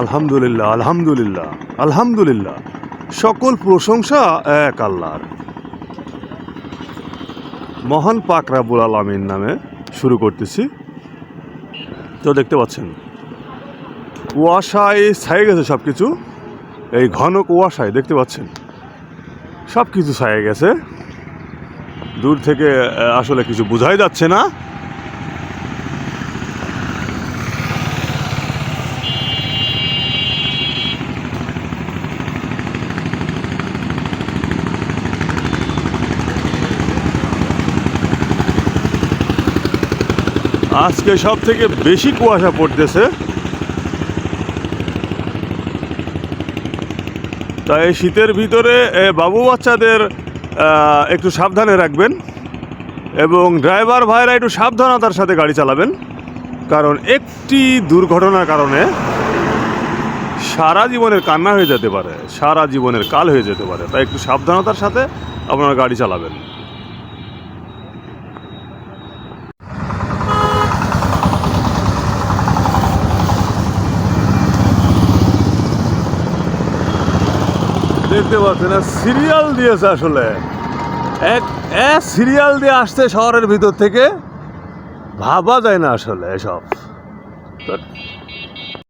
আলহামদুলিল্লাহ আলহামদুলিল্লাহ আলহামদুলিল্লাহ। সকল প্রশংসা এক আল্লাহর। মহান পাক রাবুল আলমীর নামে শুরু করতেছি। তো দেখতে পাচ্ছেন, কুয়াশায় ছায়ে গেছে সব কিছু এই ঘন কুয়াশায় দেখতে পাচ্ছেন সব কিছু ছায়ে গেছে। দূর থেকে আসলে কিছু বোঝাই যাচ্ছে না। আজকে সব থেকে বেশি কুয়াশা পড়তেছে। তাই শীতের ভিতরে বাবু বাচ্চাদের একটু সাবধানে রাখবেন এবং ড্রাইভার ভাইরা একটু সাবধানতার সাথে গাড়ি চালাবেন। কারণ একটি দুর্ঘটনার কারণে সারা জীবনের কান্না হয়ে যেতে পারে, সারা জীবনের কাল হয়ে যেতে পারে। তাই একটু সাবধানতার সাথে আপনারা গাড়ি চালাবেন। দেখতে পাচ্ছেন সিরিয়াল দিয়েছে আসলে। এক সিরিয়াল দিয়ে আসছে শহরের ভিতর থেকে। ভাবা যায় না আসলে এসব। তো